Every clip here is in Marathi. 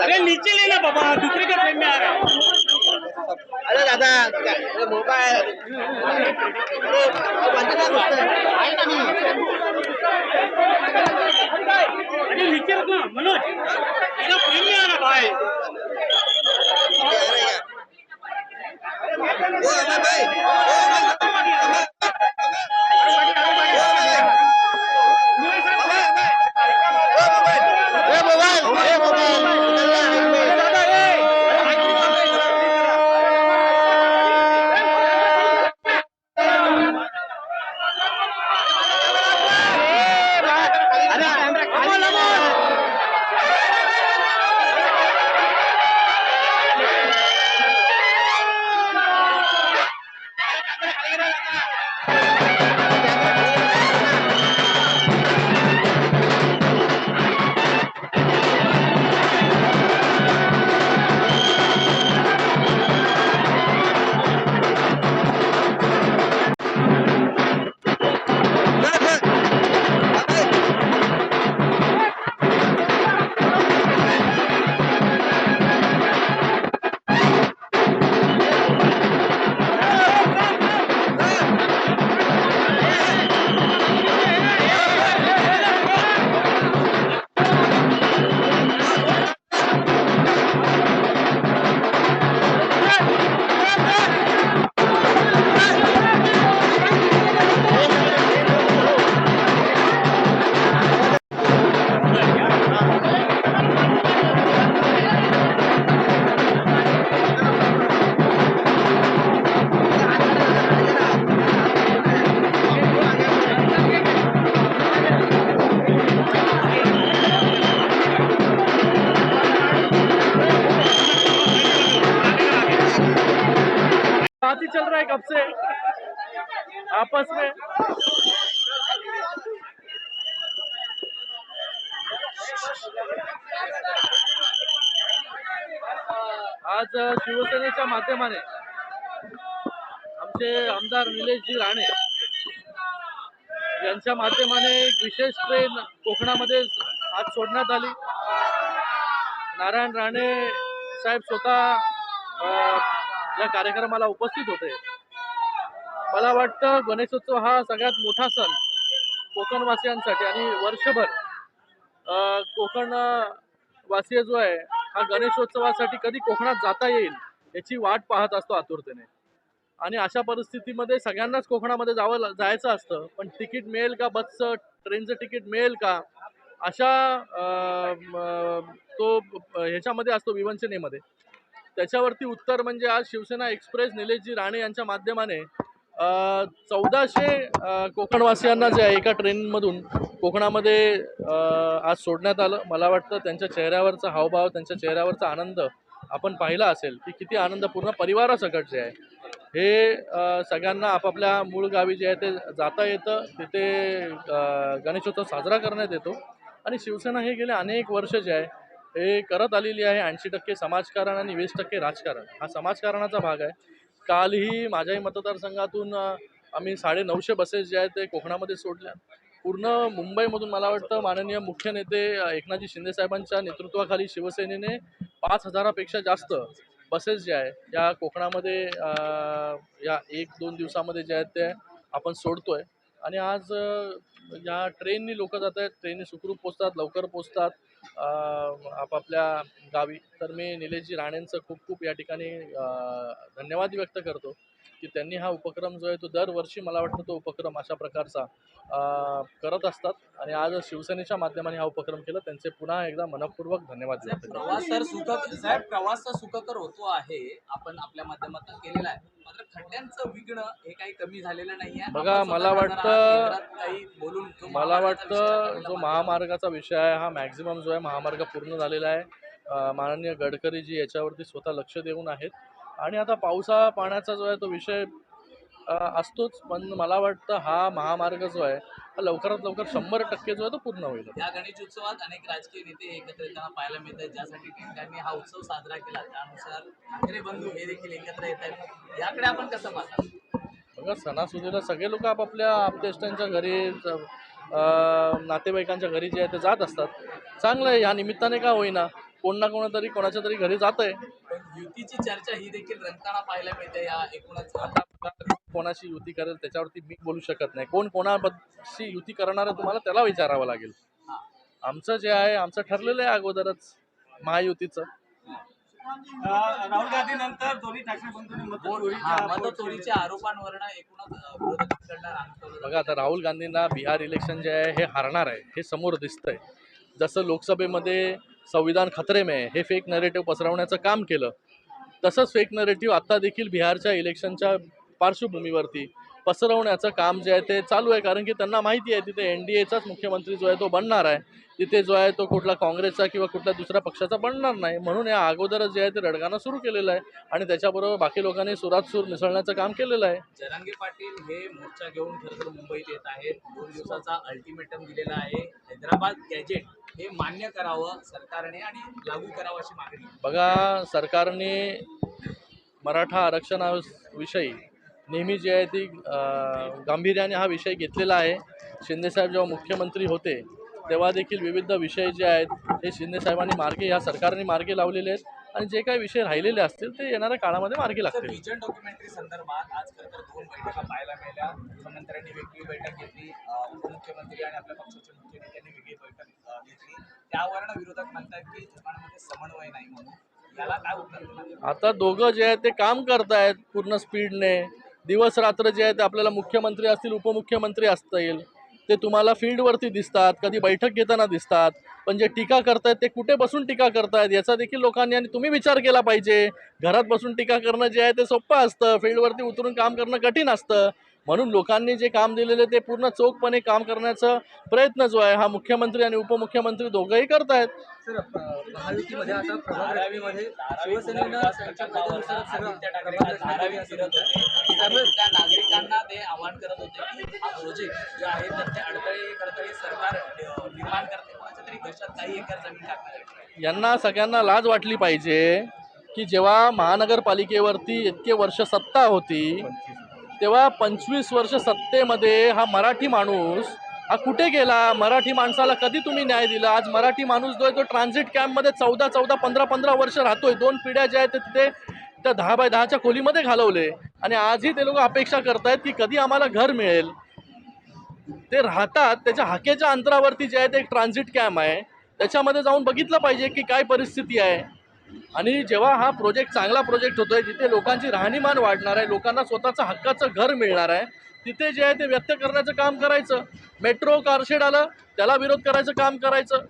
अरे नीचे ले ना बाबा दूसरे के फ्रेम में आ रहा अरे दादा काय- मोबाईल साथ ही चल रहा है कब से? आपस में। आज शिवसेनेच्या माध्यमाने आमचे आमदार निलेशजी राणे यांच्या माध्यमाने एक विशेष ट्रेन कोकणामध्ये आज सोडण्यात आली. नारायण राणे साहेब स्वतः अ, या कार्यक्रमाला उपस्थित होते मला वाटतं गणेशोत्सव हा सगळ्यात मोठा सण कोकणवासियांसाठी आणि वर्षभर अ, कोकण वासीय जो आहे हा गणेशोत्सवासाठी कधी कोकणात जाता येईल याची वाट पाहत असतो आतुरतेने. आणि अशा परिस्थितीमध्ये सगळ्यांनाच कोकणामध्ये जावं जायचं असतं. पण तिकीट मिळेल का बसचं ट्रेनचं तिकीट मिळेल का? अशा तो ह्याच्यामध्ये असतो विवंचनेमध्ये. त्याच्यावरती उत्तर म्हणजे आज शिवसेना एक्सप्रेस निलेशजी राणे यांच्या माध्यमाने चौदाशे कोकणवासियांना जे आहे एका ट्रेनमधून कोकणामध्ये आज सोडण्यात आलं. मला वाटतं त्यांच्या चेहऱ्यावरचा हावभाव त्यांच्या चेहऱ्यावरचा आनंद आपण पाहिला असेल की किती आनंद पूर्ण परिवारासकट जे आहे. हे सगळ्यांना आपापल्या मूळ गावी जे आहे ते जाता येतं. तिथे गणेशोत्सव साजरा करण्यात येतो. आणि शिवसेना हे गेले अनेक वर्ष जे आहे हे करत आलेली आहे ऐंशी टक्के समाजकारण आणि वीस टक्के राजकारण. हा समाजकारणाचा भाग आहे. कालही माझ्याही मतदारसंघातून आम्ही साडे नऊशे बसेस जे आहेत ते कोकणामध्ये सोडल्या. पूर्ण मुंबईमधून मला वाटतं माननीय मुख्य नेते एकनाथजी शिंदेसाहेबांच्या नेतृत्वाखाली शिवसेनेने पाच हजारापेक्षा जास्त बसेस जे आहे या कोकणामध्ये या एक दोन दिवसामध्ये जे आहेत ते आपण सोडतोय. आणि आज या ट्रेननी लोक जात आहेत ट्रेनने सुखरूप पोचतात लवकर पोचतात आपापल्या गावी. तर मी निलेशजी राणेंचं खूप खूप या ठिकाणी धन्यवाद व्यक्त करतो. की त्यांनी हा उपक्रम जो आहे तो दरवर्षी मला वाटतं तो उपक्रम अशा प्रकारचा करत असतात. आणि आज शिवसेनेच्या माध्यमाने हा उपक्रम केला. त्यांचे पुन्हा एकदा मनपूर्वक धन्यवाद करतो. प्रवास तर सुख साहेब प्रवास तर सुखकर होतो आहे आपण आपल्या माध्यमातून केलेला आहे. मात्र खड्ड्यांचं विघ्न हे काही कमी झालेलं नाहीये. बघा, आपण मला वाटतं- काही बोलून मला वाटतं जो महामार्गाचा विषय आहे हा मॅक्झिमम जो आहे महामार्ग पूर्ण झालेला आहे. माननीय गडकरीजी याच्यावरती स्वतः लक्ष देऊन आहेत. आणि आता पावसा पाण्याचा जो आहे तो विषय असतोच. पण मला वाटतं हा महामार्ग जो आहे हा लवकरात लवकर शंभर टक्के जो आहे तो पूर्ण होईल. या गणेश उत्सवात अनेक राजकीय नेते एकत्र येताना पाहायला मिळत आहेत ज्यासाठी त्यांनी हा उत्सव साजरा केला. त्यानुसार ठाकरे बंधू हे देखील एकत्र येत आहेत. याकडे आपण कसं पाहता? बघा सणासुदीला सगळे लोक आपापल्या आपतेष्टांच्या घरी नातेवाईकांच्या घरी जे आहे ते जात असतात. चांगलं आहे ह्या निमित्ताने का होईना? कोण ना कोणातरी कोणाच्या तरी घरी जात आहे युतीची चर्चा ही देखील रंगताना पाहायला मिळते या एकूणच. कोणाशी युती करेल त्याच्यावरती मी बोलू शकत नाही. कोण कोणाशी युती करणार तुम्हाला त्याला विचारावं लागेल. आमचं जे आहे आमचं ठरलेलं आहे अगोदरच महायुतीचं. राहुल गांधी नंतर दोन्ही ठाकरे बंधूंनी मतचोरीच्या आरोपांवरनं एकूणच. बघा आता राहुल गांधींना बिहार इलेक्शन जे आहे हे हारणार आहे हे समोर दिसतंय. जसं लोकसभेमध्ये संविधान खतरे में हे फेक नरेटिव्ह पसरवण्याचं काम केलं. तसंच फेक नरेटिव्ह आत्ता देखील बिहारच्या इलेक्शनच्या पार्श्वभूमीवरती पसरवण्याचं काम जे आहे ते चालू आहे कारण की त्यांना माहिती आहे तिथे एन डी एचाच मुख्यमंत्री जो आहे तो बनणार आहे. तिथे जो आहे तो कुठला काँग्रेसचा किंवा कुठल्या दुसऱ्या पक्षाचा बनणार नाही. म्हणून या अगोदरच जे आहे ते रडगाणं सुरू केलेलं आहे आणि त्याच्याबरोबर बाकी लोकांनी सुरात सूर मिसळण्याचं काम केलेलं आहे. जरांगे पाटील हे मोर्चा घेऊन खरं तर मुंबईत येत आहेत. दोन दिवसाचा अल्टिमेटम दिलेला आहे. हैदराबाद गॅजेट हे मान्य करावं सरकारने आणि लागू करावं अशी मागणी. बघा सरकारने मराठा आरक्षणाविषयी नेहमी जी आहे ती गांभीर्याने हा विषय घेतलेला आहे. शिंदेसाहेब जेव्हा मुख्यमंत्री होते तेव्हा देखील विविध विषय जे आहेत हे शिंदेसाहेबांनी मार्गे या सरकारने मार्गे लावलेले आहेत. आणि जे काही विषय राहिलेले असतील ते येणाऱ्या काळामध्ये मार्गे लागतील. विजन डॉक्युमेंटरी संदर्भात आज खरं तर दोन बैठका पाहायला मिळाल्या. मुख्यमंत्र्यांनी वेगळी बैठक घेतली उपमुख्यमंत्री आणि आपल्या पक्षाचे मुख्य नेत्यांनी वेगळी बैठक घेतली. त्यावरनं विरोधक म्हणतात की दोघांमध्ये समन्वय नाही म्हणून. याला काय उत्तर आता दोघं जे आहेत ते काम करतायत पूर्ण स्पीडने. दिवस रात्र जे आहे ते आपल्याला मुख्यमंत्री असतील उपमुख्यमंत्री असतील ते तुम्हाला फील्डवरती दिसतात कधी बैठक घेताना दिसतात पण जे टीका करतायत ते कुठे बसून टीका करतायत याचा देखील लोकांनी आणि तुम्ही विचार केला पाहिजे. घरात बसून टीका करणं जे आहे ते सोपं असतं फील्डवरती उतरून काम करणं कठीण असतं. म्हणून लोकांनी जे काम दिलेलं ते पूर्ण चोखपणे काम करण्याचा प्रयत्न जो आहे हा मुख्यमंत्री आणि उपमुख्यमंत्री दोघंही नागरिकांना ते आवाहन करत होते की हा प्रोजेक्ट जे आहे तर ते अडथळे करतं हे सरकार अ, निर्माण करते. कोणाच्या तरी घशात काही एकर जमीन टाकणार यांना सगळ्यांना लाज वाटली पाहिजे की जेव्हा महानगरपालिकेवरती इतके वर्ष सत्ता होती तेव्हा पंचवीस वर्ष सत्तेमध्ये हा मराठी माणूस हा कुठे गेला? मराठी माणसाला कधी तुम्ही न्याय दिला? आज मराठी माणूस जो आहे तो ट्रान्झिट कॅम्पमध्ये चौदा चौदा पंधरा पंधरा वर्ष राहतोय. दोन पिढ्या ज्या आहेत ते तिथे त्या दहा बाय दहाच्या खोलीमध्ये घालवले. आणि आजही ते लोक अपेक्षा करतायत की कधी आम्हाला घर मिळेल. ते राहतात त्याच्या हाकेच्या अंतरावरती जे आहे ते एक ट्रान्झिट कॅम्प आहे. त्याच्यामध्ये जाऊन बघितलं पाहिजे की काय परिस्थिती आहे. आणि जेव्हा हा प्रोजेक्ट चांगला प्रोजेक्ट होतोय जिथे लोकांची राहणीमान वाढणार आहे लोकांना स्वतःचं हक्काचं घर मिळणार आहे तिथे जे आहे ते व्यक्त करण्याचं काम करायचं. मेट्रो कारशेड आलं त्याला विरोध करायचं काम करायचं.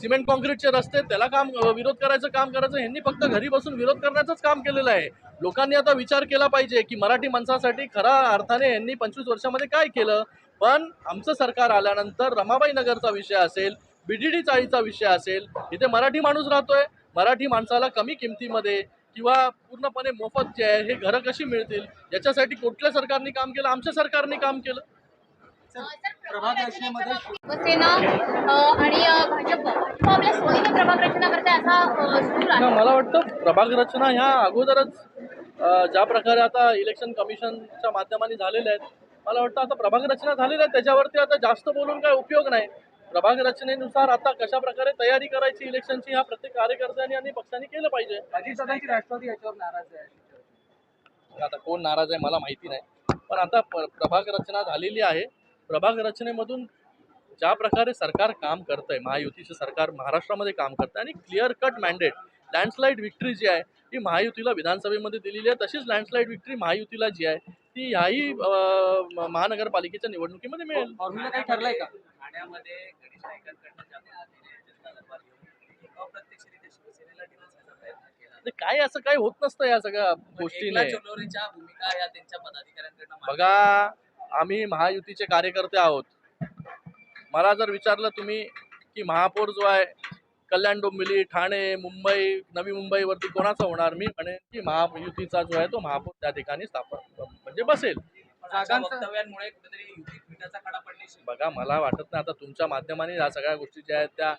सिमेंट कॉन्क्रीटचे रस्ते त्याला काम विरोध करायचं काम करायचं. ह्यांनी फक्त घरी बसून विरोध करण्याचंच काम केलेलं आहे. लोकांनी आता विचार केला पाहिजे की मराठी माणसासाठी खरा अर्थाने यांनी पंचवीस वर्षामध्ये काय केलं? पण आमचं सरकार आल्यानंतर रमाबाई नगरचा विषय असेल बी डी डी चाळीचा विषय असेल इथे मराठी माणूस राहतोय. मराठी माणसाला कमी किमतीमध्ये किंवा पूर्णपणे मोफत जे आहे हे घरं कशी मिळतील? याच्यासाठी कुठल्या सरकारने काम केलं? आमच्या सरकारने काम केलं. प्रभाग रचनेमध्ये शिवसेना अ, आणि अ, भाजप भाजप आपल्या सोयीने प्रभाग रचना करते असा अ, सूर आहे ना मला वाटतं प्रभाग रचना ह्या अगोदरच ज्या प्रकारे आता इलेक्शन कमिशनच्या माध्यमाने झालेल्या आहेत मला वाटतं आता प्रभाग रचना झालेल्या आहेत त्याच्यावरती आता जास्त बोलून काय उपयोग नाही. प्रभाग रचनेनुसार आता कशा प्रकारे तयारी करायची इलेक्शनची ह्या प्रत्येक कार्यकर्त्यांनी आणि पक्षांनी केलं पाहिजे? राष्ट्रवादी याच्यावर नाराज आहे. आता कोण नाराज आहे मला माहिती नाही. पण आता प्रभाग रचना झालेली आहे. प्रभाग रचनेमधून ज्या प्रकारे सरकार काम करतंय महायुतीचं सरकार महाराष्ट्रामध्ये काम करतंय आणि clear cut mandate landslide victory जी आहे ती महायुतीला विधानसभेमध्ये दिलेली आहे. तशीच लँडस्लाईड विक्ट्री महायुतीला जी आहे ती ह्याही महानगरपालिकेच्या निवडणुकीमध्ये मिळेल. फॉर्म्युला काही ठरलंय का? ठाण्यामध्ये गणेश नाईकांकडनं अप्रत्यक्षरित्या शिवसेनेला प्रयत्न केला. काय असं काही होत नसतं या सगळ्या भूमिका या त्यांच्या पदाधिकाऱ्यांकडनं मांडल्या. बघा आम्ही महायुतीचे कार्यकर्ते आहोत. मला जर विचारलं तुम्ही की महापौर जो आहे कल्याण डोंबिवली ठाणे मुंबई नवी मुंबईवरती कोणाचा होणार? मी म्हणेन की महायुतीचा जो आहे तो महापौर त्या ठिकाणी स्थापन म्हणजे बसेल. कुठेतरी खडा पडली बघा मला वाटत नाही आता तुमच्या माध्यमाने या सगळ्या गोष्टी ज्या आहेत त्या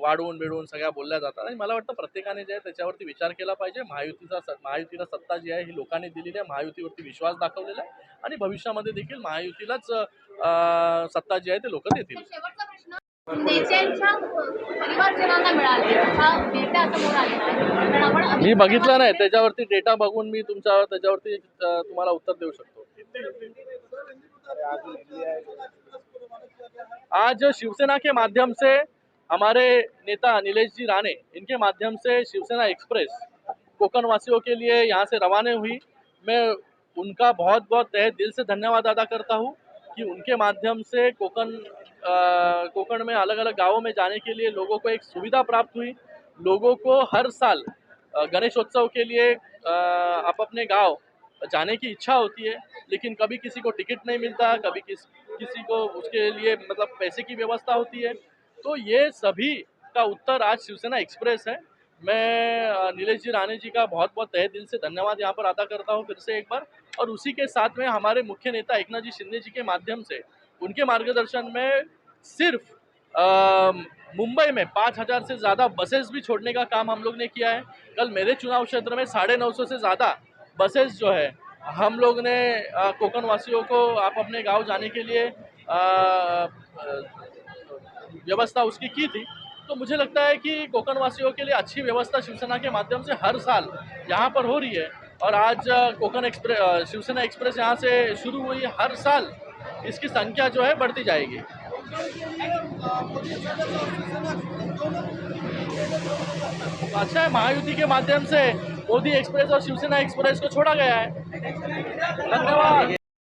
वाढवून बिडवून सगळ्या बोलल्या जातात आणि मला वाटतं प्रत्येकाने जे आहे त्याच्यावरती विचार केला पाहिजे महायुतीचा स- महायुतीला सत्ता जी आहे ही लोकांनी दिलेली आहे महायुतीवरती विश्वास दाखवलेला आहे आणि भविष्यामध्ये देखील महायुतीलाच सत्ता जी आहे ते लोक देतील तर शेवटचा प्रश्न नेत्यांच्या परिवारजनांना मिळाले असा डेटा समोर आलेला आहे कारण आपण अमित मी बघितलं नाही त्याच्यावरती डेटा बघून मी तुमच्या त्याच्यावरती तुम्हाला उत्तर देऊ शकतो आज शिवसेना के माध्यम से हमारे नेता नीलेश जी राणे इनके माध्यम से शिवसेना एक्सप्रेस कोकण वासियों के लिए यहाँ से रवाना हुई। मैं उनका बहुत बहुत तहे दिल से धन्यवाद अदा करता हूँ कि उनके माध्यम से कोकण अ, कोकण में अलग अलग गाँवों में जाने के लिए लोगों को एक सुविधा प्राप्त हुई। लोगों को हर साल गणेशोत्सव के लिए आप अपने गाँव जाने की इच्छा होती है, लेकिन कभी किसी को टिकट नहीं मिलता, कभी किस, किसी को उसके लिए मतलब पैसे की व्यवस्था होती है। तो ये सभी का उत्तर आज शिवसेना एक्सप्रेस है। मैं नीलेश जी राणे जी का बहुत बहुत तहे दिल से धन्यवाद यहाँ पर अदा करता हूँ फिर से एक बार। और उसी के साथ में हमारे मुख्य नेता एकनाथ जी शिंदे जी के माध्यम से, उनके मार्गदर्शन में सिर्फ़ मुंबई में पाँच हज़ार से ज़्यादा बसेस भी छोड़ने का काम हम लोग ने किया है। कल मेरे चुनाव क्षेत्र में साढ़े नौ सौ से ज़्यादा बसेस जो है, हम लोग ने कोकण वासियों को आप अपने गाँव जाने के लिए व्यवस्था उसकी की थी। तो मुझे लगता है कि कोकण वासियों के लिए अच्छी व्यवस्था शिवसेना के माध्यम से हर साल यहाँ पर हो रही है। और आज कोकण एक्सप्रेस शिवसेना एक्सप्रेस यहाँ से शुरू हुई, हर साल इसकी संख्या जो है बढ़ती जाएगी। अच्छा है महायुति के माध्यम से मोदी एक्सप्रेस और शिवसेना एक्सप्रेस को छोड़ा गया है। धन्यवाद।